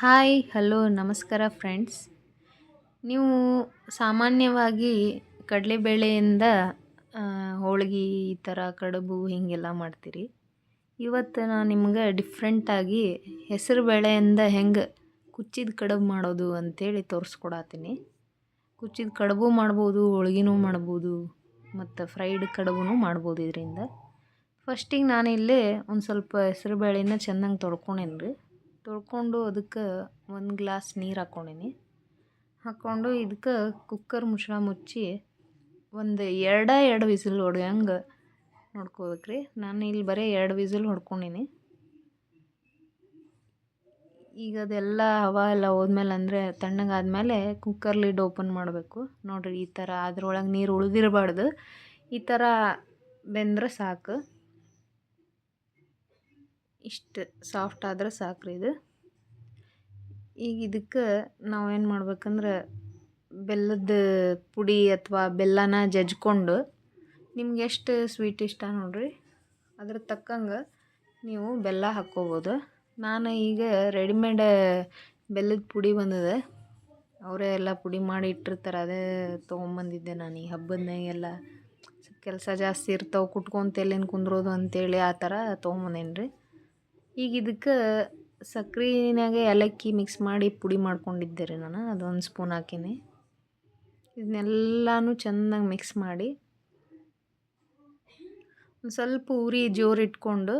Hi, hello, ನಮಸ್ಕಾರ friends. ನೀವು ಸಾಮಾನ್ಯವಾಗಿ ಕಡಲೆಬೇಳೆಯಿಂದ ಹೋಳ್ಗೆ ಈ ಥರ ಕಡುಬು ಹೀಗೆಲ್ಲ ಮಾಡ್ತೀರಿ. ಇವತ್ತು ನಾನು ನಿಮ್ಗೆ ಡಿಫ್ರೆಂಟಾಗಿ ಹೆಸರು ಬೇಳೆಯಿಂದ ಹೆಂಗೆ ಕುಚ್ಚಿದ ಕಡುಬು ಮಾಡೋದು ಅಂಥೇಳಿ ತೋರಿಸ್ಕೊಡತ್ತೀನಿ. ಕುಚ್ಚಿದ ಕಡುಬು ಮಾಡ್ಬೋದು, ಹೋಳ್ಗಿನೂ ಮಾಡ್ಬೋದು, ಮತ್ತು ಫ್ರೈಡ್ ಕಡುಬು ಮಾಡ್ಬೋದು ಇದರಿಂದ. ಫಸ್ಟಿಗೆ ನಾನಿಲ್ಲಿ ಒಂದು ಸ್ವಲ್ಪ ಹೆಸರು ಬೇಳೆನ ಚೆನ್ನಾಗಿ ತೊಳ್ಕೊಂಡೇನಿ ರೀ ತೊಳ್ಕೊಂಡು ಅದಕ್ಕೆ ಒಂದು ಗ್ಲಾಸ್ ನೀರು ಹಾಕ್ಕೊಂಡೀನಿ. ಹಾಕ್ಕೊಂಡು ಇದಕ್ಕೆ ಕುಕ್ಕರ್ ಮುಚ್ಚಳ ಮುಚ್ಚಿ ಒಂದು ಎರಡ, ಎರಡು ವಿಸಿಲ್ ಹೊಡೆಯೋಂಗೆ ನೋಡ್ಕೋಬೇಕು ರೀ ನಾನು ಇಲ್ಲಿ ಬರೀ ಎರಡು ವಿಸಿಲ್ ಹೊಡ್ಕೊಂಡೀನಿ. ಈಗ ಅದೆಲ್ಲ ಹವಾ ಎಲ್ಲ ಹೋದ್ಮೇಲೆ ಅಂದರೆ ತಣ್ಣಗಾದ್ಮೇಲೆ ಕುಕ್ಕರ್ ಲಿಡ್ ಓಪನ್ ಮಾಡಬೇಕು. ನೋಡಿರಿ ಈ ಥರ ಅದ್ರೊಳಗೆ ನೀರು ಉಳಿದಿರಬಾರ್ದು. ಈ ಥರ ಬೆಂದ್ರೆ ಸಾಕು. ಇಷ್ಟು ಸಾಫ್ಟ್ ಆದ್ರೆ ಸಾಕ್ರಿ ಇದು. ಈಗ ಇದಕ್ಕೆ ನಾವೇನು ಮಾಡ್ಬೇಕಂದ್ರೆ ಬೆಲ್ಲದ ಪುಡಿ ಅಥವಾ ಬೆಲ್ಲನ ಜಜ್ಕೊಂಡು ನಿಮ್ಗೆ ಎಷ್ಟು ಸ್ವೀಟ್ ಇಷ್ಟ ನೋಡಿರಿ, ಅದ್ರ ತಕ್ಕಂಗೆ ನೀವು ಬೆಲ್ಲ ಹಾಕ್ಕೋಬೋದು. ನಾನು ಈಗ ರೆಡಿಮೇಡ್ ಬೆಲ್ಲದ ಪುಡಿ ಬಂದಿದೆ, ಅವರೇ ಎಲ್ಲ ಪುಡಿ ಮಾಡಿ ಇಟ್ಟಿರ್ತಾರೆ, ಅದೇ ತೊಗೊಂಬಂದಿದ್ದೆ ನಾನು ಈ ಹಬ್ಬದಾಗೆಲ್ಲ ಕೆಲಸ ಜಾಸ್ತಿ ಇರ್ತಾವೆ ಕುಟ್ಕೊಂತ ಎಲ್ಲಿಂದ ಕುಂದ್ರೋದು ಅಂತೇಳಿ ಆ ಥರ ತೊಗೊಂಬಂದೇನಿ ರೀ ಈಗ ಇದಕ್ಕೆ ಸಕ್ರೆನಾಗೆ ಏಲಕ್ಕಿ ಮಿಕ್ಸ್ ಮಾಡಿ ಪುಡಿ ಮಾಡ್ಕೊಂಡಿದ್ದೆ ರೀ ನಾನು. ಅದೊಂದು ಸ್ಪೂನ್ ಹಾಕೀನಿ. ಇದನ್ನೆಲ್ಲನೂ ಚೆನ್ನಾಗಿ ಮಿಕ್ಸ್ ಮಾಡಿ ಒಂದು ಸ್ವಲ್ಪ ಉರಿ ಜೋರು ಇಟ್ಕೊಂಡು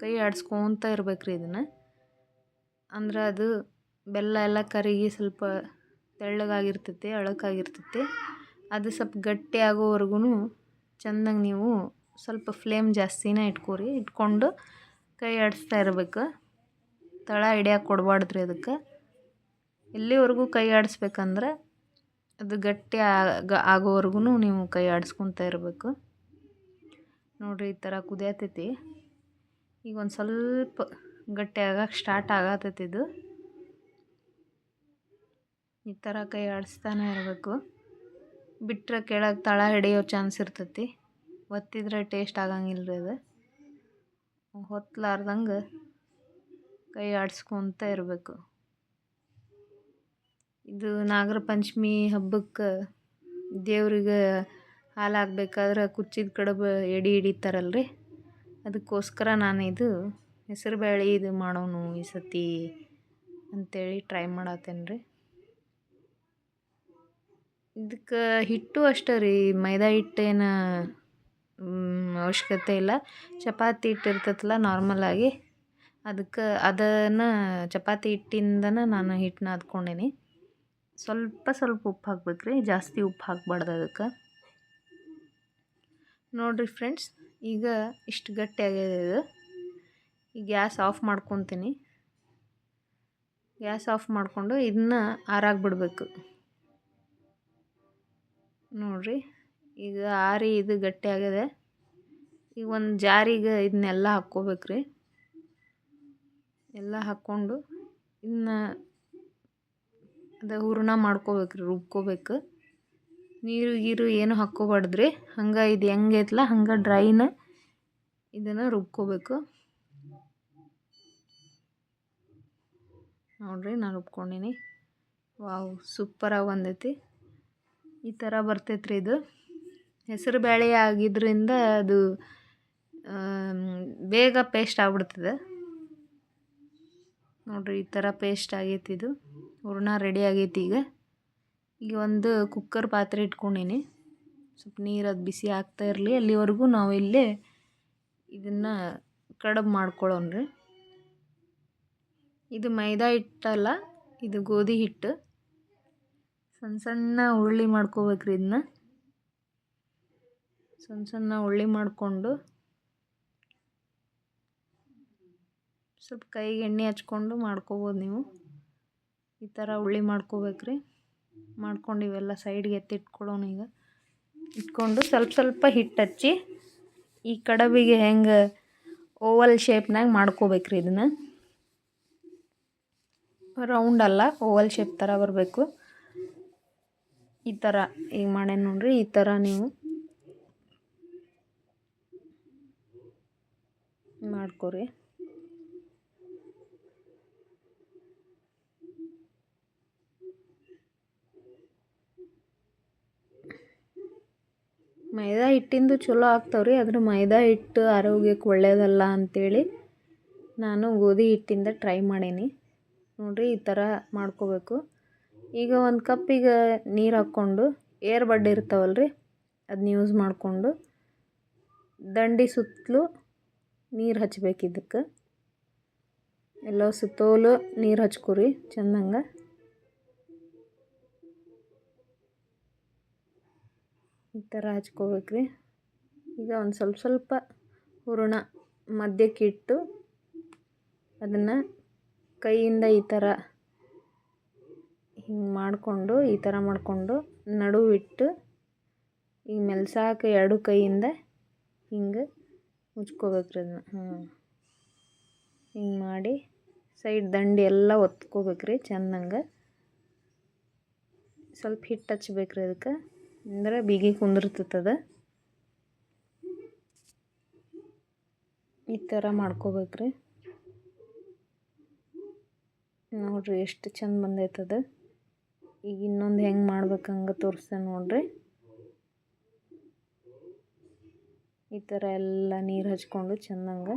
ಕೈ ಆಡಿಸ್ಕೊತ ಇರ್ಬೇಕು ರೀ ಇದನ್ನು. ಅಂದ್ರೆ ಅದು ಬೆಲ್ಲ ಎಲ್ಲ ಕರಗಿ ಸ್ವಲ್ಪ ತೆಳ್ಳಗಾಗಿರ್ತೈತಿ, ಅಳಕಾಗಿರ್ತೈತಿ. ಅದು ಸ್ವಲ್ಪ ಗಟ್ಟಿ ಆಗೋವರೆಗೂ ಚೆನ್ನಾಗಿ ನೀವು ಸ್ವಲ್ಪ ಫ್ಲೇಮ್ ಜಾಸ್ತಿನೇ ಇಟ್ಕೋರಿ. ಇಟ್ಕೊಂಡು ಕೈ ಆಡಿಸ್ತಾ ಇರಬೇಕು. ತಳ ಹಿಡಿಯೋಕೆ ಕೊಡಬಾರ್ದ್ರಿ ಅದಕ್ಕೆ. ಎಲ್ಲಿವರೆಗೂ ಕೈ ಆಡಿಸ್ಬೇಕಂದ್ರೆ ಅದು ಗಟ್ಟಿ ಆಗ, ಆಗೋವರೆಗೂ ನೀವು ಕೈ ಆಡಿಸ್ಕೊತ ಇರಬೇಕು. ನೋಡಿರಿ ಈ ಥರ ಕುದಿಯತೈತಿ. ಈಗ ಒಂದು ಸ್ವಲ್ಪ ಗಟ್ಟಿ ಆಗಕ್ಕೆ ಸ್ಟಾರ್ಟ್ ಆಗತೈತಿ ಇದು. ಈ ಥರ ಕೈ ಆಡಿಸ್ತಾನೆ ಇರಬೇಕು. ಬಿಟ್ಟರೆ ಕೆಳಗೆ ತಳ ಹಿಡಿಯೋ ಚಾನ್ಸ್ ಇರ್ತೈತಿ. ಒತ್ತಿದ್ರೆ ಟೇಸ್ಟ್ ಆಗಂಗಿಲ್ಲ ರೀ ಅದು. ಹೊತ್ತಲಾರ್ದಂಗೆ ಕೈ ಆಡಿಸ್ಕೊತ ಇರಬೇಕು. ಇದು ನಾಗರ ಪಂಚಮಿ ಹಬ್ಬಕ್ಕೆ ದೇವ್ರಿಗೆ ಹಾಲು ಹಾಕ್ಬೇಕಾದ್ರೆ ಕುಚ್ಚಿದ ಕಡುಬು ಎಡೆ ಹಿಡಿತಾರಲ್ರಿ? ಅದಕ್ಕೋಸ್ಕರ ನಾನು ಇದು ಹೆಸರು ಬೇಳೆ ಇದು ಮಾಡೋನು ಈ ಸತಿ ಅಂತೇಳಿ ಟ್ರೈ ಮಾಡತ್ತೇನೆ ರೀ ಇದಕ್ಕೆ ಹಿಟ್ಟು ಅಷ್ಟೇ ರೀ ಮೈದಾ ಹಿಟ್ಟೇನು ಅವಶ್ಯಕತೆ ಇಲ್ಲ. ಚಪಾತಿ ಹಿಟ್ಟು ಇರ್ತೈತಲ್ಲ ನಾರ್ಮಲಾಗಿ ಅದಕ್ಕೆ, ಅದನ್ನು ಚಪಾತಿ ಹಿಟ್ಟಿಂದನ ನಾನು ಹಿಟ್ಟನ್ನ ನಾದ್ಕೊಂಡೀನಿ ಸ್ವಲ್ಪ ಸ್ವಲ್ಪ ಉಪ್ಪು ಹಾಕ್ಬೇಕು ರೀ ಜಾಸ್ತಿ ಉಪ್ಪು ಹಾಕ್ಬಾರ್ದು ಅದಕ್ಕೆ. ನೋಡಿರಿ ಫ್ರೆಂಡ್ಸ್ ಈಗ ಇಷ್ಟು ಗಟ್ಟಿಯಾಗಿದೆ ಇದು. ಈ ಗ್ಯಾಸ್ ಆಫ್ ಮಾಡ್ಕೊತೀನಿ. ಗ್ಯಾಸ್ ಆಫ್ ಮಾಡಿಕೊಂಡು ಇದನ್ನ ಆರಾಗ್ಬಿಡ್ಬೇಕು. ನೋಡಿರಿ. ಈಗ ಆರಿ ಇದು ಗಟ್ಟಿ ಆಗಿದೆ. ಈಗ ಒಂದು ಜಾರಿಗೆ ಇದನ್ನೆಲ್ಲ ಹಾಕ್ಕೋಬೇಕು ರೀ ಎಲ್ಲ ಹಾಕ್ಕೊಂಡು ಇನ್ನು ಅದು ಹೂರಣ ಮಾಡ್ಕೋಬೇಕು ರೀ ರುಬ್ಕೋಬೇಕು. ನೀರು ಗೀರು ಏನು ಹಾಕ್ಕೋಬಾರ್ದು ರೀ ಹಂಗೆ ಇದು ಹೆಂಗೆ ಐತಲ್ಲ ಹಂಗೆ ಡ್ರೈನ ಇದನ್ನು ರುಬ್ಕೋಬೇಕು. ನೋಡಿರಿ ನಾನು ರುಬ್ಕೊಂಡೀನಿ. ವಾವ್, ಸೂಪರಾಗಿ ಬಂದೈತಿ. ಈ ಥರ ಬರ್ತೈತೆ ರೀ ಇದು. ಹೆಸರು ಬೇಳೆ ಆಗಿದ್ದರಿಂದ ಅದು ಬೇಗ ಪೇಸ್ಟ್ ಆಗ್ಬಿಡ್ತದೆ. ನೋಡಿರಿ ಈ ಥರ ಪೇಸ್ಟ್ ಆಗೈತಿ ಇದು. ಹೂರ್ಣ ರೆಡಿ ಆಗೈತಿ ಈಗ. ಈಗ ಒಂದು ಕುಕ್ಕರ್ ಪಾತ್ರೆ ಇಟ್ಕೊಂಡೀನಿ. ಸ್ವಲ್ಪ ನೀರು ಅದು ಬಿಸಿ ಆಗ್ತಾ ಇರಲಿ. ಅಲ್ಲಿವರೆಗೂ ನಾವು ಇಲ್ಲಿ ಇದನ್ನು ಕಡುಬು ಮಾಡ್ಕೊಳ್ಳೋಣ ರೀ. ಇದು ಮೈದಾ ಹಿಟ್ಟಲ್ಲ, ಇದು ಗೋಧಿ ಹಿಟ್ಟು. ಸಣ್ಣ ಸಣ್ಣ ಉರುಳಿ ಮಾಡ್ಕೋಬೇಕ್ರಿ ಇದನ್ನ ಸಣ್ಣ ಸಣ್ಣ ಉಳ್ಳಿ ಮಾಡಿಕೊಂಡು ಸ್ವಲ್ಪ ಕೈಗೆ ಎಣ್ಣೆ ಹಚ್ಕೊಂಡು ಮಾಡ್ಕೋಬೋದು ನೀವು. ಈ ಥರ ಉಳ್ಳಿ ಮಾಡ್ಕೋಬೇಕ್ರಿ. ಮಾಡ್ಕೊಂಡು ಇವೆಲ್ಲ ಸೈಡ್ಗೆ ಎತ್ತಿಟ್ಕೊಳ್ಳೋಣ ಈಗ. ಇಟ್ಕೊಂಡು ಸ್ವಲ್ಪ ಸ್ವಲ್ಪ ಹಿಟ್ಟು ಹಚ್ಚಿ ಈ ಕಡಬಿಗೆ ಹೆಂಗೆ ಓವಲ್ ಶೇಪ್ನಾಗ ಮಾಡ್ಕೋಬೇಕ್ರಿ ಇದನ್ನು. ರೌಂಡ್ ಅಲ್ಲ ಓವಲ್ ಶೇಪ್ ಥರ ಬರಬೇಕು. ಈ ಥರ ಈಗ ಮಾಡ್ಯಾನ ನೋಡ್ರಿ, ಈ ಥರ ನೀವು ಮಾಡ್ಕೊರಿ. ಮೈದಾ ಹಿಟ್ಟಿಂದು ಚಲೋ ಆಗ್ತಾವ್ರಿ, ಆದ್ರೆ ಮೈದಾ ಹಿಟ್ಟು ಆರೋಗ್ಯಕ್ಕೆ ಒಳ್ಳೆಯದಲ್ಲ ಅಂಥೇಳಿ ನಾನು ಗೋಧಿ ಹಿಟ್ಟಿಂದ ಟ್ರೈ ಮಾಡೀನಿ. ನೋಡಿರಿ ಈ ಥರ ಮಾಡ್ಕೋಬೇಕು. ಈಗ ಒಂದು ಕಪ್ಪಿಗೆ ನೀರು ಹಾಕ್ಕೊಂಡು, ಏರ್ ಬಡ್ಡೆ ಇರ್ತಾವಲ್ರಿ ಅದನ್ನ ಯೂಸ್ ಮಾಡಿಕೊಂಡು, ದಂಡಿ ಸುತ್ತಲೂ ನೀರು ಹಚ್ಬೇಕು ಇದಕ್ಕೆ. ಎಲ್ಲ ಸುತ್ತೋಲು ನೀರು ಹಚ್ಕೊರಿ, ಚೆಂದಂಗೆ. ಈ ಥರ ಹಚ್ಕೋಬೇಕ್ರಿ. ಈಗ ಒಂದು ಸ್ವಲ್ಪ ಸ್ವಲ್ಪ ಹೂರಣ ಮಧ್ಯಕ್ಕೆ ಇಟ್ಟು ಅದನ್ನು ಕೈಯಿಂದ ಈ ಥರ ಹಿಂಗೆ ಮಾಡಿಕೊಂಡು, ಈ ಥರ ಮಾಡಿಕೊಂಡು ನಡುವಿಟ್ಟು ಈಗ ಮೆಲ್ಸಾಕ ಎರಡು ಕೈಯಿಂದ ಹಿಂಗೆ ಮುಚ್ಕೋಬೇಕ್ರಿ ಅದನ್ನ. ಹಾಂ ಹಿಂಗೆ ಮಾಡಿ ಸೈಡ್ ದಂಡೆ ಎಲ್ಲ ಒತ್ಕೋಬೇಕ್ರಿ ಚೆಂದಂಗೆ. ಸ್ವಲ್ಪ ಹಿಟ್ಟು ಹಚ್ಬೇಕ್ರಿ ಅದಕ್ಕೆ. ಅಂದ್ರೆ ಬಿಗಿ ಕುಂದಿರ್ತದ ಈ ಥರ ಮಾಡ್ಕೋಬೇಕ್ರಿ. ನೋಡ್ರಿ ಎಷ್ಟು ಚಂದ ಬಂದೈತದ. ಈಗ ಇನ್ನೊಂದು ಹೆಂಗೆ ಮಾಡ್ಬೇಕಂಗೆ ತೋರಿಸ್ತೇನೆ ನೋಡ್ರಿ. ಈ ಥರ ಎಲ್ಲ ನೀರು ಹಚ್ಕೊಂಡು ಚೆಂದಂಗೆ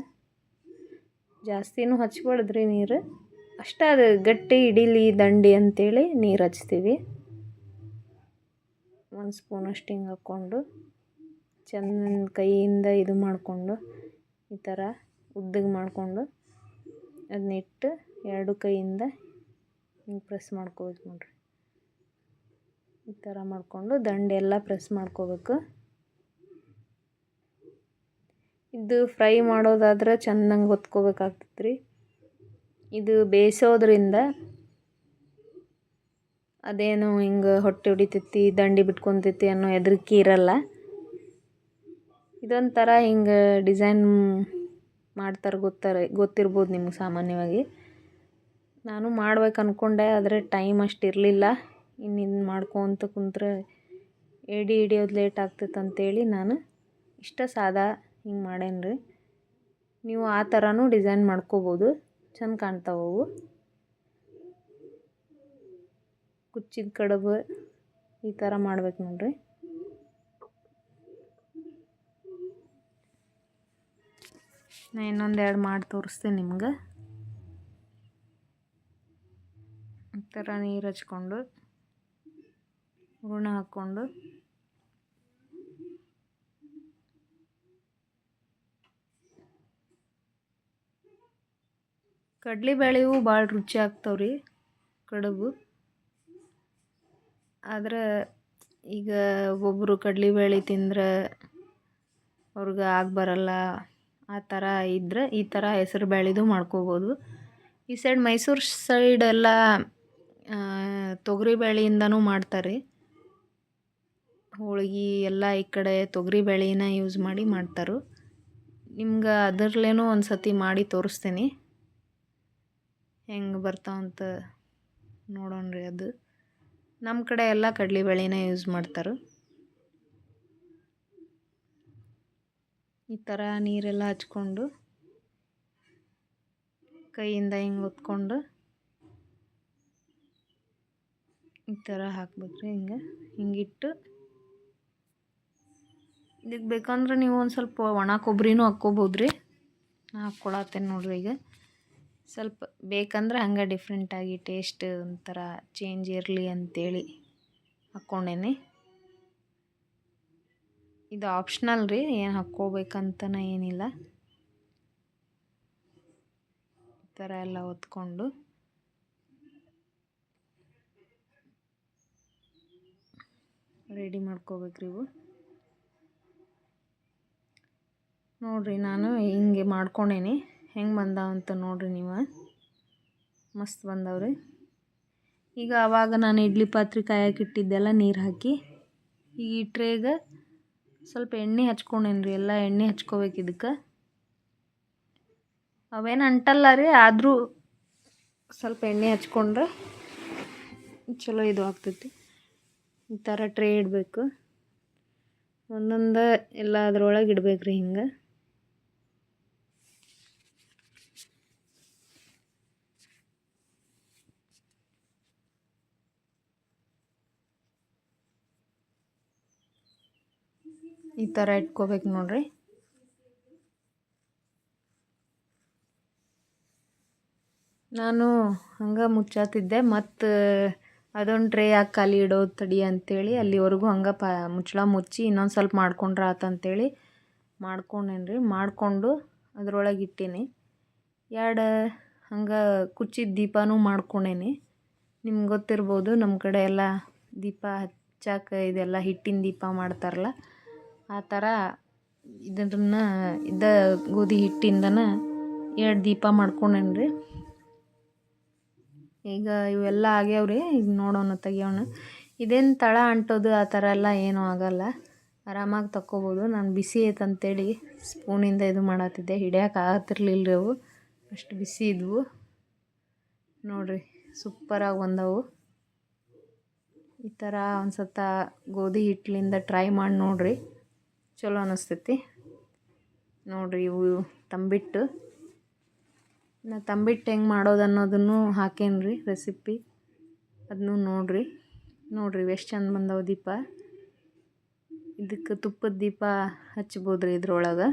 ಜಾಸ್ತಿನೂ ಹಚ್ಬಾರ್ದ್ರಿ ನೀರು. ಅಷ್ಟೇ ಅದು ಗಟ್ಟಿ ಇಡೀಲಿ ದಂಡಿ ಅಂತೇಳಿ ನೀರು ಹಚ್ತೀವಿ. ಒಂದು ಸ್ಪೂನಷ್ಟು ಹಿಂಗೆ ಹಾಕ್ಕೊಂಡು ಚೆಂದ ಕೈಯಿಂದ ಇದು ಮಾಡಿಕೊಂಡು ಈ ಥರ ಉದ್ದಗೆ ಮಾಡಿಕೊಂಡು ಅದನ್ನಿಟ್ಟು ಎರಡು ಕೈಯಿಂದ ಹಿಂಗೆ ಪ್ರೆಸ್ ಮಾಡ್ಕೋಬೇಕು ನೋಡಿರಿ. ಈ ಥರ ಮಾಡಿಕೊಂಡು ದಂಡೆಲ್ಲ ಪ್ರೆಸ್ ಮಾಡ್ಕೋಬೇಕು. ಇದು ಫ್ರೈ ಮಾಡೋದಾದ್ರೆ ಚೆನ್ನಾಗಿ ಹೊತ್ಕೋಬೇಕಾಗ್ತದೆ ರೀ ಇದು ಬೇಯಿಸೋದ್ರಿಂದ ಅದೇನು ಹಿಂಗೆ ಹೊಟ್ಟೆ ಹೊಡಿತೈತಿ ದಂಡಿ ಬಿಟ್ಕೊತೈತಿ ಅನ್ನೋ ಹೆದ್ರಿಕೆ ಇರಲ್ಲ. ಇದೊಂಥರ ಹಿಂಗೆ ಡಿಸೈನ್ ಮಾಡ್ತಾರೆ ಗೊತ್ತಾರೆ, ಗೊತ್ತಿರ್ಬೋದು ನಿಮ್ಗೆ ಸಾಮಾನ್ಯವಾಗಿ. ನಾನು ಮಾಡ್ಬೇಕು ಅಂದ್ಕೊಂಡೆ ಆದರೆ ಟೈಮ್ ಅಷ್ಟು ಇರಲಿಲ್ಲ. ಇನ್ನು ಮಾಡ್ಕೊತ ಕುಂತ್ರೆ ಎಡಿ ಹಿಡಿಯೋದು ಲೇಟ್ ಆಗ್ತೈತೆ ಅಂತೇಳಿ ನಾನು ಇಷ್ಟ ಸಾದಾ ಹಿಂಗೆ ಮಾಡೇನಿ ರೀ ನೀವು ಆ ಥರನೂ ಡಿಸೈನ್ ಮಾಡ್ಕೋಬೋದು. ಚಂದ ಕಾಣ್ತಾವೆ ಅವು. ಕುಚ್ಚಿದ ಕಡುಬು ಈ ಥರ ಮಾಡ್ಬೇಕು ನೋಡ್ರಿ. ನಾ ಇನ್ನೊಂದು ಎರಡು ಮಾಡಿ ತೋರಿಸ್ತೀನಿ ನಿಮ್ಗೆ. ಈ ಥರ ನೀರು ಹಚ್ಕೊಂಡು, ಹೂರ್ಣ ಹಾಕ್ಕೊಂಡು ಕಡ್ಲೆಬೇಳೆವು ಭಾಳ ರುಚಿ ಆಗ್ತಾವೆ ರೀ ಕಡುಬು. ಆದ್ರೆ ಈಗ ಒಬ್ಬೊಬ್ಬರು ಕಡ್ಲೆಬೇಳೆ ತಿಂದ್ರೆ ಅವ್ರಿಗೆ ಆಗಿ ಬರಲ್ಲ. ಆ ಥರ ಇದ್ರೆ ಈ ಥರ ಹೆಸರು ಬೇಳೆದು ಮಾಡ್ಕೋಬೋದು. ಈ ಸೈಡ್ ಮೈಸೂರು ಸೈಡ್ ಎಲ್ಲ ತೊಗರಿ ಬೇಳೆಯಿಂದನೂ ಮಾಡ್ತಾರೆ. ಹೋಳಿಗೆ ಎಲ್ಲ ಈ ಕಡೆ ತೊಗರಿ ಬೇಳೆನ ಯೂಸ್ ಮಾಡಿ ಮಾಡ್ತಾರೆ. ನಿಮ್ಗೆ ಅದರಲ್ಲೇನೂ ಒಂದು ಸತಿ ಮಾಡಿ ತೋರಿಸ್ತೀನಿ. ಹೆಂಗೆ ಬರ್ತಾವಂತ ನೋಡೋಣ ರೀ ಅದು. ನಮ್ಮ ಕಡೆ ಎಲ್ಲ ಕಡಲೆಬೇಳೆನ ಯೂಸ್ ಮಾಡ್ತಾರೆ. ಈ ಥರ ನೀರೆಲ್ಲ ಹಚ್ಕೊಂಡು ಕೈಯಿಂದ ಹಿಂಗೆ ಒತ್ಕೊಂಡು ಈ ಥರ ಹಾಕ್ಬೇಕ್ರಿ ಹಿಂಗೆ. ಹಿಂಗಿಟ್ಟು ಇದಕ್ಕೆ ಬೇಕಂದ್ರೆ ನೀವು ಒಂದು ಸ್ವಲ್ಪ ಒಣ ಕೊಬ್ಬರಿನೂ ಹಾಕ್ಕೋಬೋದ್ರಿ. ಹಾಕ್ಕೊಳತ್ತೇನೆ ನೋಡ್ರಿ ಈಗ. ಸ್ವಲ್ಪ ಬೇಕಂದ್ರೆ ಹಂಗೆ ಡಿಫ್ರೆಂಟಾಗಿ ಟೇಸ್ಟ್ ಒಂಥರ ಚೇಂಜ್ ಇರಲಿ ಅಂತೇಳಿ ಹಾಕ್ಕೊಂಡೇನಿ. ಇದು ಆಪ್ಷನಲ್ ರೀ, ಏನು ಹಾಕ್ಕೋಬೇಕಂತನ ಏನಿಲ್ಲ. ಈ ಥರ ಎಲ್ಲ ಒತ್ಕೊಂಡು ರೆಡಿ ಮಾಡ್ಕೋಬೇಕ್ರಿ ಇವು. ನೋಡಿರಿ ನಾನು ಹಿಂಗೆ ಮಾಡ್ಕೊಂಡೇನಿ. ಹೆಂಗೆ ಬಂದಾವಂತ ನೋಡಿರಿ ನೀವು. ಮಸ್ತ್ ಬಂದವ್ರಿ ಈಗ ಆವಾಗ ನಾನು ಇಡ್ಲಿ ಪಾತ್ರೆ ಕಾಯಕ್ಕಿಟ್ಟಿದ್ದೆಲ್ಲ ನೀರು ಹಾಕಿ, ಈಗ ಈ ಟ್ರೇಗೆ ಸ್ವಲ್ಪ ಎಣ್ಣೆ ಹಚ್ಕೊಂಡೇನ್ರಿ ಎಲ್ಲ ಎಣ್ಣೆ ಹಚ್ಕೋಬೇಕು ಇದಕ್ಕೆ. ಅವೇನು ಅಂಟಲ್ಲ ರೀ, ಆದರೂ ಸ್ವಲ್ಪ ಎಣ್ಣೆ ಹಚ್ಕೊಂಡ್ರೆ ಚಲೋ ಇದು ಆಗ್ತೈತಿ. ಈ ಥರ ಟ್ರೇ ಇಡಬೇಕು. ಒಂದೊಂದು ಎಲ್ಲ ಅದ್ರೊಳಗೆ ಇಡ್ಬೇಕು ರೀ ಹಿಂಗೆ. ಈ ಥರ ಇಟ್ಕೋಬೇಕು ನೋಡ್ರಿ. ನಾನು ಹಂಗೆ ಮುಚ್ಚಾತಿದ್ದೆ, ಮತ್ತು ಅದೊಂದು ಟ್ರೇ ಯಾಕೆ ಖಾಲಿ ಇಡೋ ತಡಿ ಅಂಥೇಳಿ ಅಲ್ಲಿವರೆಗೂ ಹಂಗೆ ಪ ಮುಚ್ಚಳ ಮುಚ್ಚಿ ಇನ್ನೊಂದು ಸ್ವಲ್ಪ ಮಾಡ್ಕೊಂಡ್ರೆ ಮಾಡ್ಕೊಂಡೇನಿ ರೀ ಮಾಡಿಕೊಂಡು ಅದ್ರೊಳಗೆ ಇಟ್ಟೀನಿ. ಎರಡು ಹಂಗೆ ಕುಚ್ಚಿದ ದೀಪನೂ ಮಾಡ್ಕೊಂಡೇನಿ. ನಿಮ್ಗೆ ಗೊತ್ತಿರ್ಬೋದು ನಮ್ಮ ಕಡೆ ಎಲ್ಲ ದೀಪ ಹಚ್ಚಾಕ ಇದೆಲ್ಲ ಹಿಟ್ಟಿನ ದೀಪ ಮಾಡ್ತಾರಲ್ಲ ಆ ಥರ ಇದನ್ನು ಇದ್ದ ಗೋಧಿ ಹಿಟ್ಟಿಂದನ ಎರಡು ದೀಪ ಮಾಡ್ಕೊಂಡೇನಿ ರೀ ಈಗ ಇವೆಲ್ಲ ಆಗ್ಯಾವ್ರಿ, ಈಗ ನೋಡೋಣ ತೆಗಿಯೋಣ. ಇದೇನು ತಳ ಅಂಟೋದು ಆ ಥರ ಎಲ್ಲ ಏನೂ ಆಗಲ್ಲ. ಆರಾಮಾಗಿ ತಕ್ಕೋಬೋದು. ನಾನು ಬಿಸಿ ಐತೆ ಅಂತೇಳಿ ಸ್ಪೂನಿಂದ ಇದು ಮಾಡತ್ತಿದ್ದೆ ಹಿಡಿಯೋಕೆ ಆಗತ್ತಿರಲಿಲ್ಲ ರೀ ಅವು. ಅಷ್ಟು ಬಿಸಿ ಇದ್ವು. ನೋಡಿರಿ ಸೂಪರಾಗಿ ಬಂದವು. ಈ ಥರ ಒಂದು ಸತ ಗೋಧಿ ಹಿಟ್ಟಲಿಂದ ಟ್ರೈ ಮಾಡಿ ನೋಡಿರಿ. ಚಲೋ ಅನಿಸ್ತೈತಿ. ನೋಡಿರಿ ಇವು ತಂಬಿಟ್ಟು. ನಾ ತಂಬಿಟ್ಟು ಹೆಂಗೆ ಮಾಡೋದು ಅನ್ನೋದನ್ನು ಹಾಕೇನಿ ರೀ ರೆಸಿಪಿ ಅದನ್ನು ನೋಡಿರಿ ನೋಡಿರಿ ಎಷ್ಟು ಚಂದ ಬಂದವು ದೀಪ. ಇದಕ್ಕೆ ತುಪ್ಪದ ದೀಪ ಹಚ್ಬೋದು ರೀ ಇದ್ರೊಳಗೆ.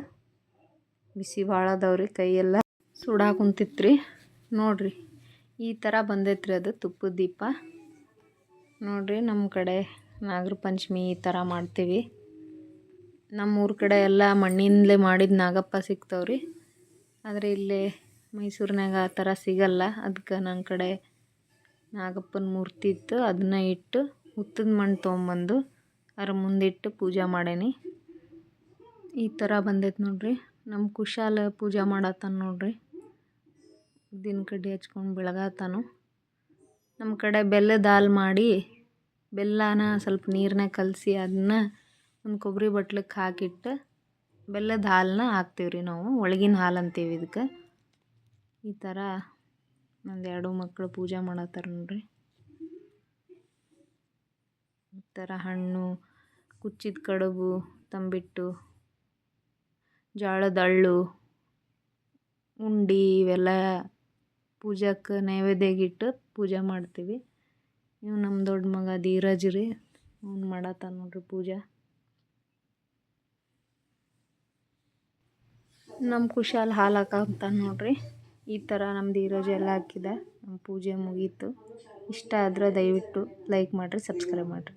ಬಿಸಿ ಭಾಳ ಅದಾವ್ರಿ ಕೈಯೆಲ್ಲ. ಸುಡಾಕುಂತಿತ್ತು ರೀ ನೋಡಿರಿ ಈ ಥರ ಬಂದೈತ್ರಿ ಅದು ತುಪ್ಪದ ದೀಪ. ನೋಡಿರಿ ನಮ್ಮ ಕಡೆ ನಾಗರ ಪಂಚಮಿ ಈ ಥರ ಮಾಡ್ತೀವಿ. ನಮ್ಮೂರ ಕಡೆ ಎಲ್ಲ ಮಣ್ಣಿಂದಲೇ ಮಾಡಿದ ನಾಗಪ್ಪ ಸಿಗ್ತಾವ್ರಿ. ಆದರೆ ಇಲ್ಲಿ ಮೈಸೂರಿನಾಗ ಆ ಥರ ಸಿಗಲ್ಲ. ಅದಕ್ಕೆ ನನ್ನ ಕಡೆ ನಾಗಪ್ಪನ ಮೂರ್ತಿ ಇತ್ತು. ಅದನ್ನ ಇಟ್ಟು ಹುತ್ತದ ಮಣ್ಣು ತೊಗೊಂಬಂದು ಅದ್ರ ಮುಂದಿಟ್ಟು ಪೂಜೆ ಮಾಡೇನಿ. ಈ ಥರ ಬಂದೈತೆ ನೋಡ್ರಿ. ನಮ್ಮ ಕುಶಾಲ ಪೂಜೆ ಮಾಡತ್ತಾನ ನೋಡ್ರಿ. ಉದ್ದಿನ ಕಡ್ಡಿ ಹಚ್ಕೊಂಡು ಬೆಳಗಾತಾನು. ನಮ್ಮ ಕಡೆ ಬೆಲ್ಲದ ಹಾಲು ಮಾಡಿ ಬೆಲ್ಲನ ಸ್ವಲ್ಪ ನೀರನ್ನ ಕಲಸಿ ಅದನ್ನ ಒಂದು ಕೊಬ್ಬರಿ ಬಟ್ಲಕ್ಕೆ ಹಾಕಿಟ್ಟು ಬೆಲ್ಲದ ಹಾಲನ್ನ ಹಾಕ್ತೀವಿ ರೀ ನಾವು, ಒಳಗಿನ ಹಾಲು ಅಂತೀವಿ ಇದಕ್ಕೆ. ಈ ಥರ ನಂದು ಎರಡು ಮಕ್ಕಳು ಪೂಜೆ ಮಾಡತ್ತಾರ ನೋಡ್ರಿ. ಈ ಥರ ಹಣ್ಣು, ಕುಚ್ಚಿದ ಕಡುಬು, ತಂಬಿಟ್ಟು, ಜೋಳದ ಹಳ್ಳು ಉಂಡಿ ಇವೆಲ್ಲ ಪೂಜಾಕ್ಕೆ ನೈವೇದ್ಯಗಿಟ್ಟು ಪೂಜೆ ಮಾಡ್ತೀವಿ. ಇವು ನಮ್ಮ ದೊಡ್ಡ ಮಗ ಧೀರಜ್ ರೀ, ಅವ್ನು ಮಾಡತ್ತಾನ ನೋಡ್ರಿ ಪೂಜೆ. ನಮ್ಮ ಖುಷಿಯಲ್ಲಿ ಹಾಲು ಹಾಕಂತಾನ ನೋಡ್ರಿ. ಈ ಥರ ನಮ್ಮ ಧೀರಜ್ ಎಲ್ಲ ಹಾಕಿದೆ. ನಮ್ಮ ಪೂಜೆ ಮುಗೀತು. ಇಷ್ಟ ಆದ್ರೆ ದಯವಿಟ್ಟು ಲೈಕ್ ಮಾಡಿರಿ ಸಬ್ಸ್ಕ್ರೈಬ್ ಮಾಡಿರಿ.